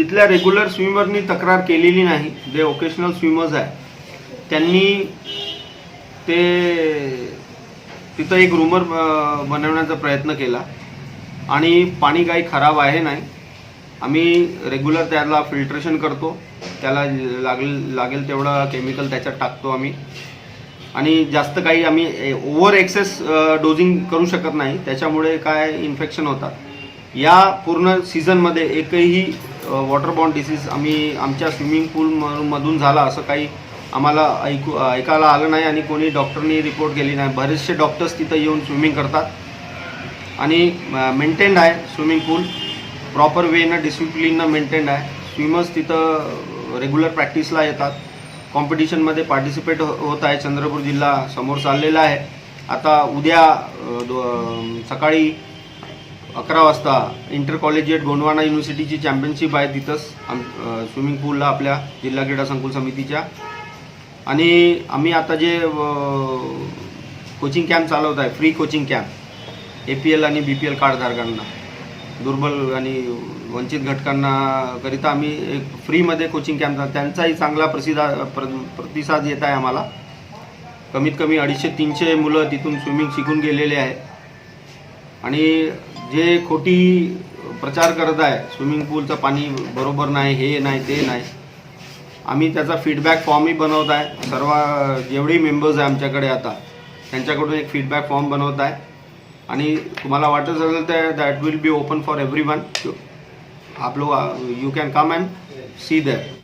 तिथल्या रेग्युलर स्विमरनी तक्रार केलेली नाही. जे ओकेशनल स्विमर्स आहे त्यांनी ते तिथं एक रूमर बनवण्याचा प्रयत्न केला. आणि पाणी काही खराब आहे नाही. आम्ही रेग्युलर त्याला फिल्ट्रेशन करतो. त्याला लागेल लागेल तेवढं केमिकल त्याच्यात टाकतो आम्ही. आणि जास्त काही आम्ही ओव्हर एक्सेस डोजिंग करू शकत नाही. त्याच्यामुळे काय इन्फेक्शन होतात. या पूर्ण सीझनमध्ये एकही वॉटर वॉटरबॉर्न डिसीज आम्ही आमच्या स्विमिंग पूलमधून झाला असं काही आम्हाला ऐकू ऐकायला आलं नाही आणि कोणी डॉक्टरनी रिपोर्ट केली नाही. बरेचसे डॉक्टर्स तिथं येऊन स्विमिंग करतात. आणि मेंटेन्ड आहे स्विमिंग पूल प्रॉपर वेनं डिसिप्लिननं मेंटेन्ड आहे. स्विमर्स तिथं रेग्युलर प्रॅक्टिसला येतात. कॉम्पिटिशनमध्ये पार्टिसिपेट हो-, होत आहे. चंद्रपूर जिल्हा समोर चाललेला आहे. आता उद्या दो- सकाळी अकरा वाजता इंटर कॉलेजिएट गोंडवाना युनिव्हर्सिटीची चॅम्पियनशिप आहे तिथंच आम स्विमिंग पूलला आपल्या जिल्हा क्रीडा संकुल समितीच्या. आणि आम्ही आता जे कोचिंग कॅम्प चालवत आहे free coaching camp A P L आणि बी पी एल कार्डधारकांना दुर्बल आणि वंचित घटकांना करिता आम्ही एक फ्रीमध्ये कोचिंग कॅम्प त्यांचाही चांगला प्रसिदा प्र प्रतिसाद येत आहे आम्हाला. कमीत कमी अडीचशे तीनशे मुलं तिथून स्विमिंग शिकून गेलेले आहे आणि जे खोटी प्रचार करत आहे स्विमिंग पूलचं पाणी बरोबर नाही हे नाही ते नाही आम्ही त्याचा फीडबॅक फॉर्मही बनवत आहे. सर्व जेवढे मेंबर्स आहे आमच्याकडे आता त्यांच्याकडून एक फीडबॅक फॉर्म बनवत आहे. आणि तुम्हाला वाटत असेल तर that will be open for everyone आप लोग you can come and see that